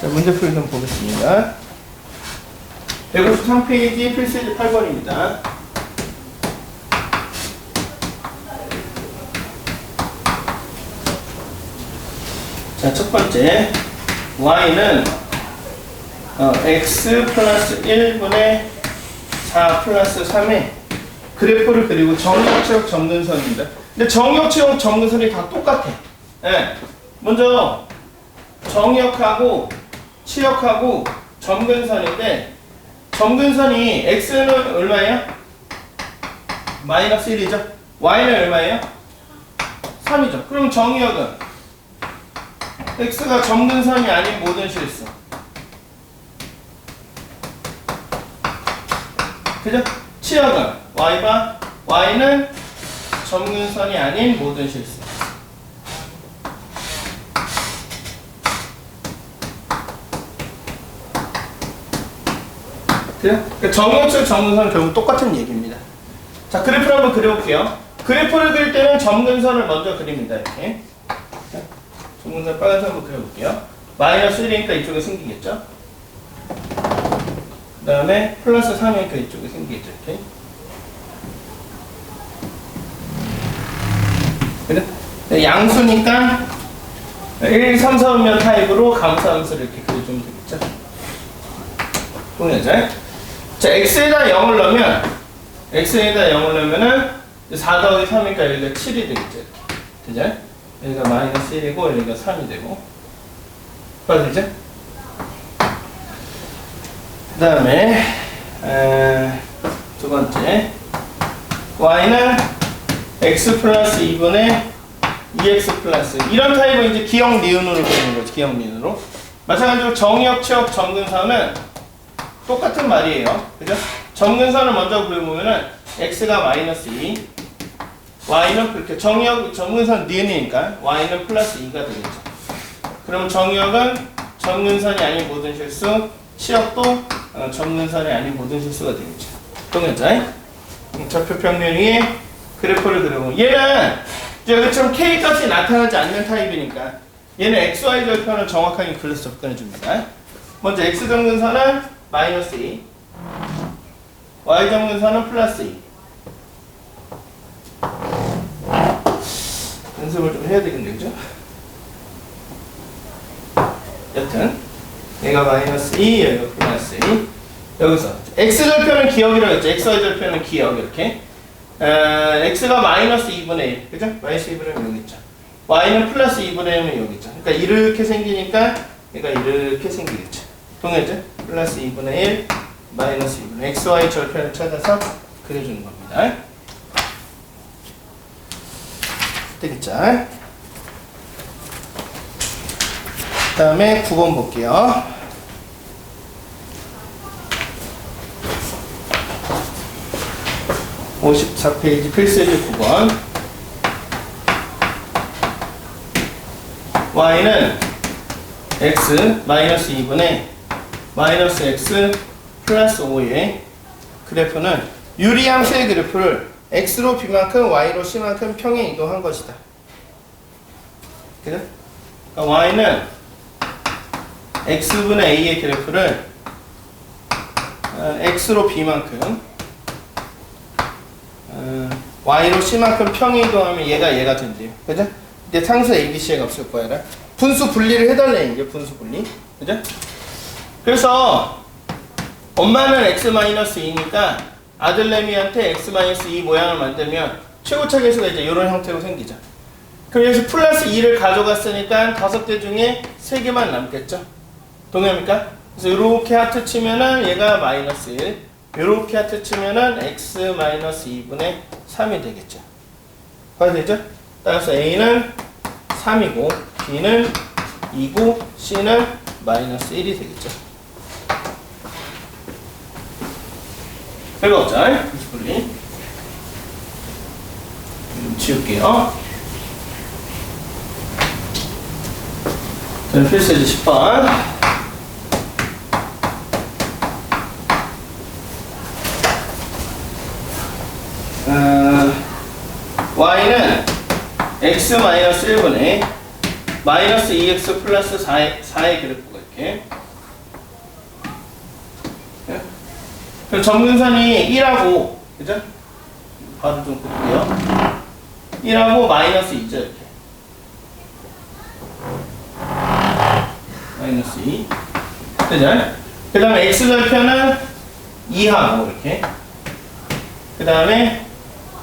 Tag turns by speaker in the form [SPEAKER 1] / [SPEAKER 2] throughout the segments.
[SPEAKER 1] 자, 문제 풀이 좀 보겠습니다. 153페이지 필수지 8번입니다. 자, 첫 번째. y는 어, x 플러스 1분의 4 플러스 3의 그래프를 그리고 정역체역 점근선입니다. 근데 정역체역 점근선이 다 똑같아. 예. 먼저 정역하고 치역하고 점근선인데 점근선이 x는 얼마예요? 마이너스 1이죠. y는 얼마예요? 3이죠. 그럼 정역은 x가 점근선이 아닌 모든 실수. 그죠? 치역은 y가 y는 점근선이 아닌 모든 실수. 그죠? 그러니까 정역적 점근선은 결국 똑같은 얘기입니다. 자, 그래프를 한번 그려볼게요. 그래프를 그릴 때는 점근선을 먼저 그립니다. 이렇게. 자, 점근선 빨간색 한번 그려볼게요. 마이너스 1이니까 이쪽에 생기겠죠? 그 다음에 플러스 3이니까 이쪽에 생기겠죠? 이렇게. 그래? 네, 양수니까 1, 3, 4면 타입으로 감사함수를 이렇게 그려주면 되겠죠? 동의하죠? 자, x에다 0을 넣으면 x에다 0을 넣으면은 4 더하기 3이니까 여기가 7이 되겠죠? 되죠? 여기가 마이너스 1이고 여기가 3이 되고 되죠? 그 다음에 두 번째 y는 x 플러스 2분의 2x 플러스 이런 타입은 이제 기억 니은으로 그리는 거지 기억 니은으로 마찬가지로 정역 치역 점근선은 똑같은 말이에요. 그죠? 점근선을 먼저 그려보면은 x가 마이너스 2 y는 그렇게 정역 점근선 니은이니까 y는 플러스 2가 되겠죠. 그럼 정역은 점근선이 아닌 모든 실수 치역도 어, 점근선이 아닌 모든 실수가 되겠죠. 동의자 좌표 평면 위에 그래프를 그려보면 얘는 여기처럼 k 값이 나타나지 않는 타입이니까 얘는 xy 절편을 정확하게 그려서 접근해 줍니다. 먼저 x 점근선은 마이너스 2 y 점근선은 플러스 2 연습을 좀 해야 되겠네 그죠? 여튼 얘가 마이너스 2 여기가 플러스 2 여기서 x 절편은 기억이라고 했죠. xy 절편은 기억 이렇게. 어, x가 마이너스 2분의 1 그죠? 마이너스 2분의 1 여기 있죠. y는 플러스 2분의 1은 여기 있죠. 그러니까 이렇게 생기니까 얘가 이렇게 생기겠죠. 동의죠? 플러스 2분의 1 마이너스 2분의 xy 절편을 찾아서 그려주는 겁니다 되겠죠? 그 다음에 9번 볼게요. (54페이지) 필수지 9번 y는 x 마이너스 2분의 마이너스 x 플러스 5의 그래프는 유리함수의 그래프를 x로 b만큼 y로 c만큼 평행 이동한 것이다. 그러니까 y는 x분의 a의 그래프를 어, x로 b만큼 어, y로 c만큼 평행 이동하면 얘가 얘가 된대요. 그죠? 이제 상수 abc가 없을 거야. 분수 분리를 해달래 이제 분수 분리. 그죠? 그래서 엄마는 x-2니까 아들내미한테 x-2 모양을 만들면 최고차 계수가 이제 이런 형태로 생기죠. 여기서 플러스 2를 가져갔으니까 다섯 개 중에 세 개만 남겠죠. 동의합니까? 그래서 이렇게 하트 치면은 얘가 마이너스 1, 이렇게 하트 치면은 x 마이너스 2분의 3이 되겠죠. 봐야 되죠? 따라서 a는 3이고 b는 2고 c는 마이너스 1이 되겠죠. 별거 없죠? 분리 좀 지울게요. 자, 필수지 10번. 어, y는 x 마이너스 1분의 마이너스 2x 플러스 4의, 4의 그래프가. 이렇게. 예? 그럼 점근선이 1하고, 그죠? 바로 좀 볼게요. 1하고 마이너스 2죠, 이렇게. 마이너스 2. 그죠? 그 다음에 x절편은 2하고, 이렇게. 그 다음에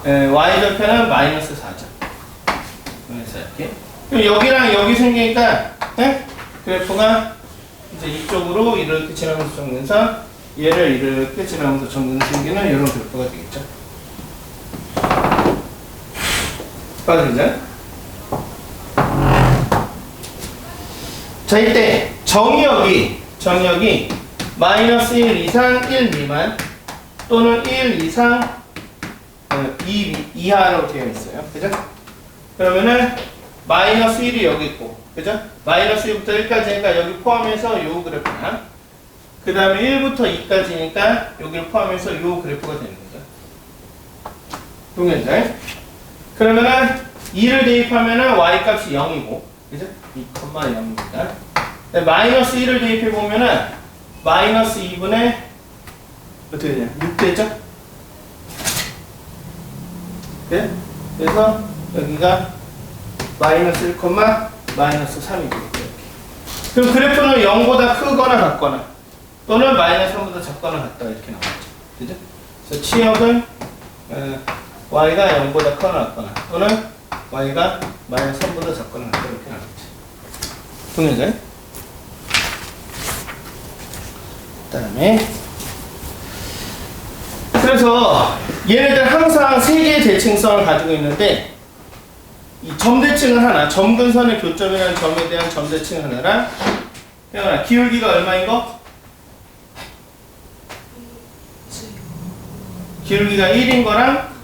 [SPEAKER 1] y절편은 마이너스 4죠. 그래서 이렇게. 그럼 여기랑 여기 생기니까, 예? 그래프가 이제 이쪽으로 이렇게 지나면서 정근선, 얘를 이렇게 지나면서 정근 생기는 이런 그래프가 되겠죠. 빠지죠? 자, 이때 정역이, 정역이 마이너스 1 이상 1 미만 또는 1 이상 어, 2 이하로 되어 있어요. 그죠? 그러면은 마이너스 1이 여기 있고, 그죠? 마이너스 1부터 1까지니까 여기 포함해서 요 그래프나, 그 다음에 1부터 2까지니까 여기를 포함해서 요 그래프가 되는 거죠. 동현자. 그러면은 2를 대입하면은 y 값이 0이고, 그죠? 2,0입니다. 마이너스 1을 대입해 보면은 마이너스 2분의 어떻게 되냐? 6 되죠? 네? 그래서 여기가 마이너스 1, 마이너스 3이 되겠죠. 그럼 그래프는 0보다 크거나 같거나 또는 마이너스 3보다 작거나 같다 이렇게 나오죠. 그죠? 그래서 치역은 어, y가 0보다 크거나 같거나 또는 y가 마이너스 3보다 작거나 같다 이렇게 나오죠. 동현자. 그다음에 그래서 얘네들 항상 세 개의 대칭성을 가지고 있는데 이 점대칭은 하나, 점근선의 교점이라는 점에 대한 점대칭 하나랑 기울기가 얼마인 거? 기울기가 1인 거랑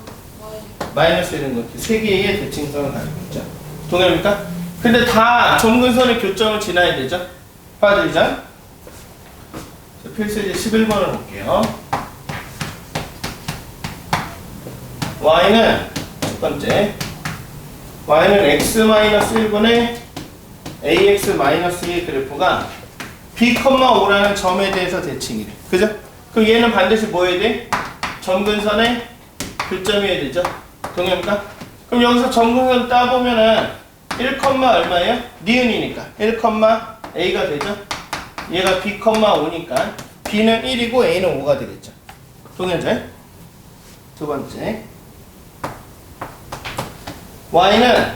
[SPEAKER 1] 마이너스 1인 거 이렇게 세 개의 대칭성을 가지고 있죠. 동일합니까? 근데 다 점근선의 교점을 지나야 되죠. 빠지죠? 자, 필수제 11번을 볼게요. y는 첫 번째 y는 x-1분의 ax-2의 그래프가 b,5라는 점에 대해서 대칭이래. 그죠? 그럼 얘는 반드시 뭐 해야 돼? 점근선의 교점이어야 되죠? 동의합니까? 그럼 여기서 점근선 따보면은 1, 얼마예요? 니은이니까 1, a가 되죠? 얘가 b, 5니까 b는 1이고 a는 5가 되겠죠? 동의하죠? 두 번째 y는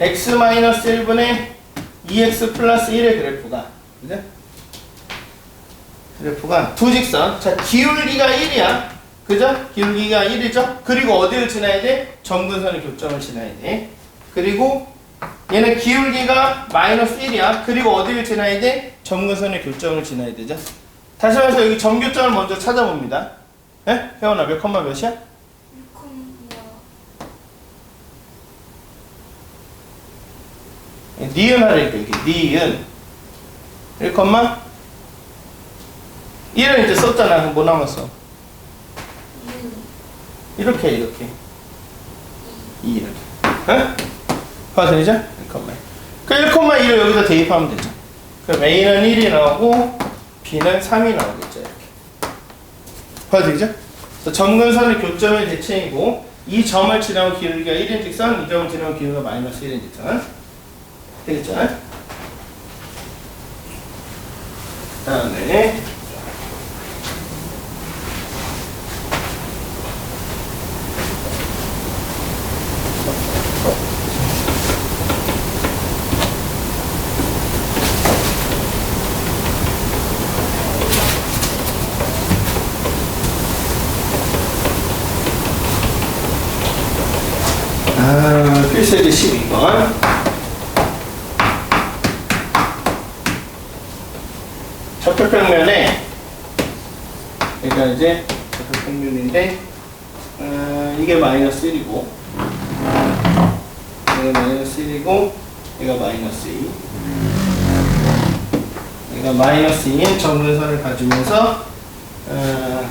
[SPEAKER 1] x-1분의 2x 플러스 1의 그래프가 그죠? 그래프가 두 직선 자 기울기가 1이야 그죠? 기울기가 1이죠? 그리고 어디를 지나야 돼? 점근선의 교점을 지나야 돼 그리고 얘는 기울기가 마이너스 1이야 그리고 어디를 지나야 돼? 점근선의 교점을 지나야 되죠? 다시 말해서 여기 점교점을 먼저 찾아봅니다 예? 혜원아 몇 컴마 몇이야? 니은 하니까 이게 니은 1, 1은 이제 썼잖아 뭐 남았어? 이렇게 이렇게 2 이렇게 응? 파선이죠? 1, 그 1,2를 여기다 대입하면 되죠 그럼 A는 1이 나오고 B는 3이 나오겠죠 이렇게 파선이죠? 점근선의 교점의 대칭이고 이 점을 지나온 기울기가 1인 직선 이 점을 지나온 기울기가 마이너스 1인 직선 되겠죠? 다음에 아, 필수제 12번. 적혈평면에 그러니까 이제 적혈평면인데 어, 이게 마이너스 1이고 이게 마이너스 1이고 얘가 마이너스 2 얘가 마이너스 2인 정근선을 가지면서 어,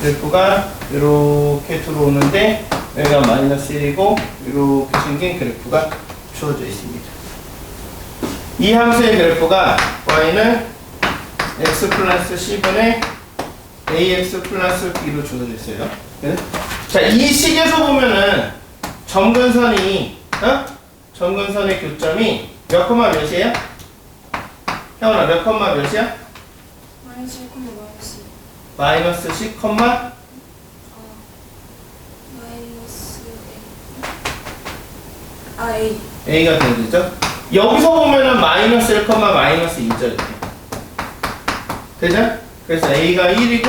[SPEAKER 1] 그래프가 이렇게 들어오는데 여기가 마이너스 1이고 이렇게 생긴 그래프가 주어져 있습니다. 이 함수의 그래프가 y는 x 플러스 c분의 ax 플러스 b로 주어졌어요. 네? 자, 이 식에서 보면은 점근선이 어? 점근선의 교점이 몇 콤마 몇이에요? 혜원아 몇 콤마 몇이야?
[SPEAKER 2] 마이너스 1, 마이너스
[SPEAKER 1] 마이너스 10 콤마
[SPEAKER 2] 아 마이너스 A 아 A
[SPEAKER 1] a가 되죠? 여기서 보면은 마이너스 1 콤마 마이너스 2죠 이렇게 되죠? 그래서 a가 1이고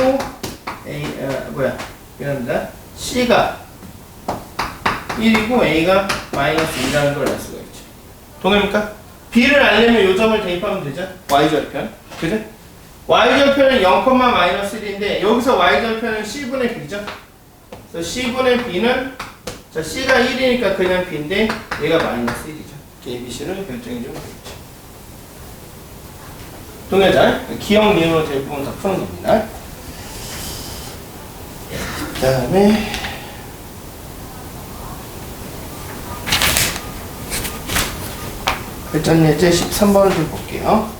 [SPEAKER 1] a 아, 뭐야 이랍니다 c가 1이고 a가 마이너스 2라는 걸 알 수가 있죠 동의입니까? b를 알려면 요 점을 대입하면 되죠? y절편 그죠? y절편은 0 콤마 마이너스 1인데 여기서 y절편은 c분의 b죠? 그래서 c분의 b는 자 c가 1이니까 그냥 b인데 얘가 마이너스 1이죠 ABC를 결정해 주면 되겠죠 동의하자 기억 미음으로 될 부분 다 푸는 겁니다. 그 다음에 회전 예제 13번을 좀 볼게요.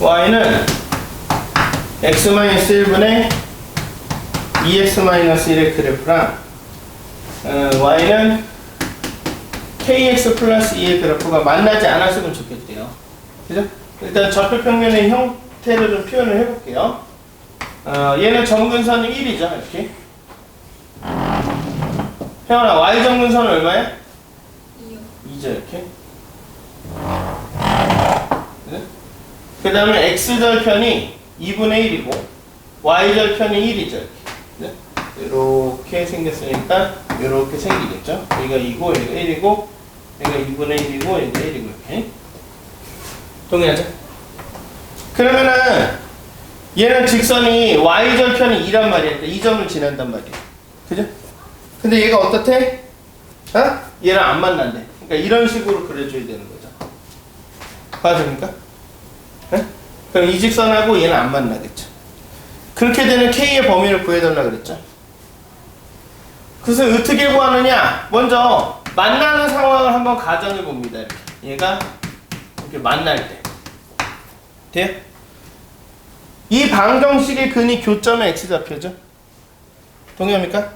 [SPEAKER 1] y는 x-1분의 2x-1의 그래프랑 어, y는 kx 플러스 2의 그래프가 만나지 않았으면 좋겠대요. 그죠? 일단 좌표평면의 형태를 좀 표현을 해볼게요. 어, 얘는 정근선이 1이죠, 이렇게. 혜원아, y 정근선은 얼마야?
[SPEAKER 2] 2요
[SPEAKER 1] 2죠, 이렇게. 그 다음에 x절편이 2분의 1이고 y절편이 1이죠. 이렇게. 생겼으니까 이렇게 생기겠죠. 여기가 2고 여기가 1이고 여기가 2분의 1이고 여기가 1이고 이렇게. 동의하죠? 그러면은 얘는 직선이 y절편이 2란 말이야. 그러니까 이 점을 지난단 말이야. 그죠? 근데 얘가 어떻대? 어? 얘랑 안 만난대. 그러니까 이런 식으로 그려줘야 되는 거죠. 맞습니까? 네? 그럼 이 직선하고 얘는 안 만나겠죠. 그렇게 되는 K의 범위를 구해달라 그랬죠. 그래서 어떻게 구하느냐? 먼저 만나는 상황을 한번 가정해 봅니다. 얘가 이렇게 만날 때. 돼요? 이 방정식의 근이 교점의 X좌표죠. 동의합니까?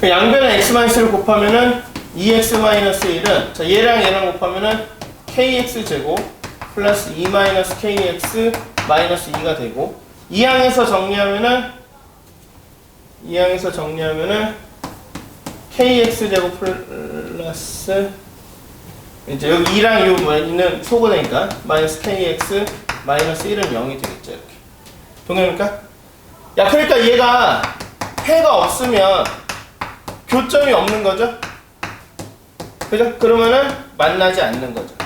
[SPEAKER 1] 그 양변에 x-를 곱하면은 2x-1은 자 얘랑 얘랑 곱하면은 kx 제곱 플러스 2 kx 마이너스 2가 되고 이 항에서 정리하면은 이 항에서 정리하면은 kx 제곱 플러스 이제 여기 2랑 요뭐 있는 소거되니까 마이너스 kx 마이너스 1은 0이 되겠죠 이렇게 동의합니까? 야 그러니까 얘가 해가 없으면 교점이 없는 거죠? 그죠? 그러면은 만나지 않는 거죠.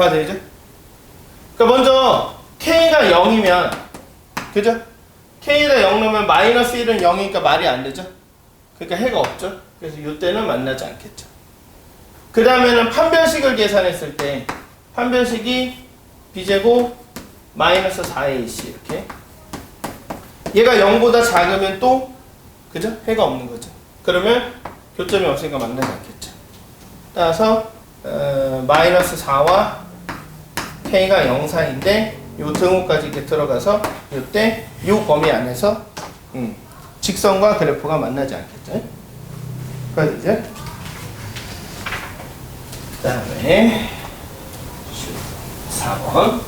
[SPEAKER 1] 봐야 되죠? 그러니까 먼저 K가 0이면 그죠? K가 0 넣으면 마이너스 1은 0이니까 말이 안 되죠? 그러니까 해가 없죠? 그래서 이때는 만나지 않겠죠. 그 다음에는 판별식을 계산했을 때 판별식이 B제곱 마이너스 4AC 이렇게 얘가 0보다 작으면 또 그죠? 해가 없는 거죠. 그러면 교점이 없으니까 만나지 않겠죠. 따라서 어, 마이너스 4와 k가 0 사이인데 요 등호까지 이렇게 들어가서 이때 요 범위 안에서 음, 직선과 그래프가 만나지 않겠죠. 그래서 이제 그다음에 4번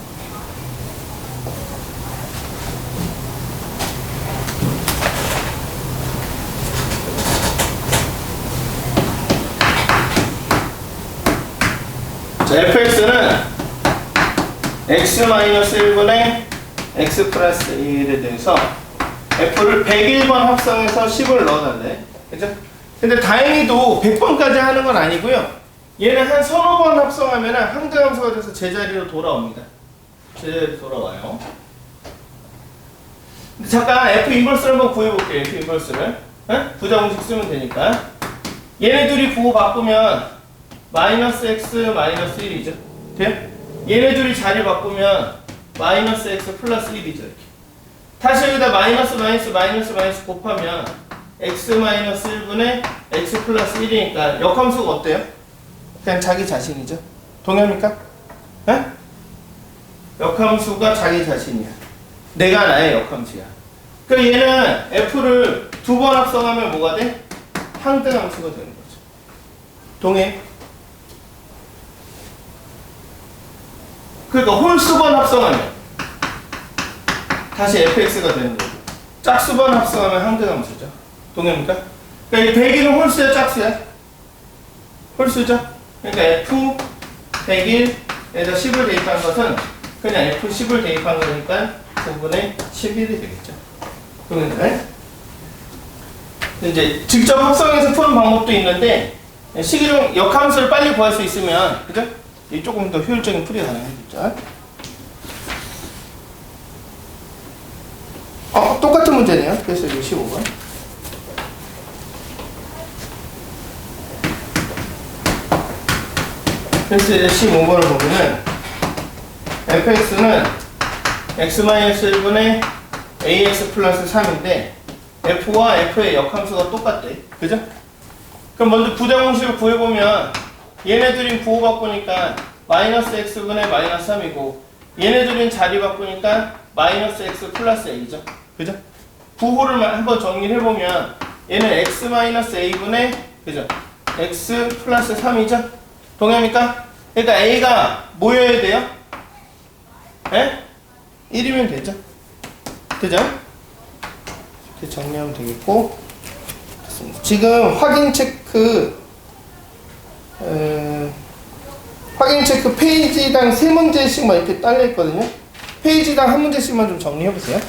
[SPEAKER 1] 자, fx는 x-1분의 x 플러스 1에 대해서 f를 101번 합성해서 10을 넣어달래. 그죠? 근데 다행히도 100번까지 하는 건 아니고요. 얘는 한 서너 번 합성하면 항자함수가 돼서 제자리로 돌아옵니다. 제자리로 돌아와요. 근데 잠깐 f 인버스를 한번 구해볼게요. f 인버스를. 어? 부정식 쓰면 되니까. 얘네 둘이 구호 바꾸면 마이너스 x 마이너스 1이죠. 돼요? 얘네 둘이 자리 바꾸면 마이너스 x 플러스 1이죠. 이렇게. 다시 여기다 마이너스 마이너스 마이너스 마이너스 곱하면 x 마이너스 1분의 x 플러스 1이니까 역함수가 어때요? 그냥 자기 자신이죠. 동의합니까? 에? 역함수가 자기 자신이야. 내가 나의 역함수야. 그럼 얘는 f를 두 번 합성하면 뭐가 돼? 항등함수가 되는 거죠. 동해. 그러니까 홀수번 합성하면 다시 fx가 되는 거고 짝수번 합성하면 항등함수죠. 동해입니까? 그러니까 이 대기는 홀수야 짝수야? 홀수죠. 그러니까 f 101에다 10을 대입한 것은 그냥 f 10을 대입한 거니까 9분의 11이 되겠죠. 그러면 이제 직접 합성해서 푸는 방법도 있는데 식이용 역함수를 빨리 구할 수 있으면 그죠? 이 조금 더 효율적인 풀이가 가능하겠죠. 어, 똑같은 문제네요. 그래서 이거 15번. 그래서 이제 15번을 보면은 fx는 x-1분의 ax 플러스 3인데 f와 f의 역함수가 똑같대. 그죠? 그럼 먼저 부정공식을 구해보면 얘네들이 부호 바꾸니까 마이너스 x분의 마이너스 3이고 얘네들은 자리 바꾸니까 마이너스 x 플러스 a죠. 그죠? 부호를 마- 한번 정리를 해보면 얘는 x 마이너스 a분의 그죠? x 플러스 3이죠? 동의합니까? 그러니까 a가 뭐여야 돼요? 에? 1이면 되죠? 그죠? 이렇게 정리하면 되겠고. 지금 확인 체크 에, 확인 체크 페이지당 세 문제씩만 이렇게 딸려 있거든요. 페이지당 한 문제씩만 좀 정리해 보세요.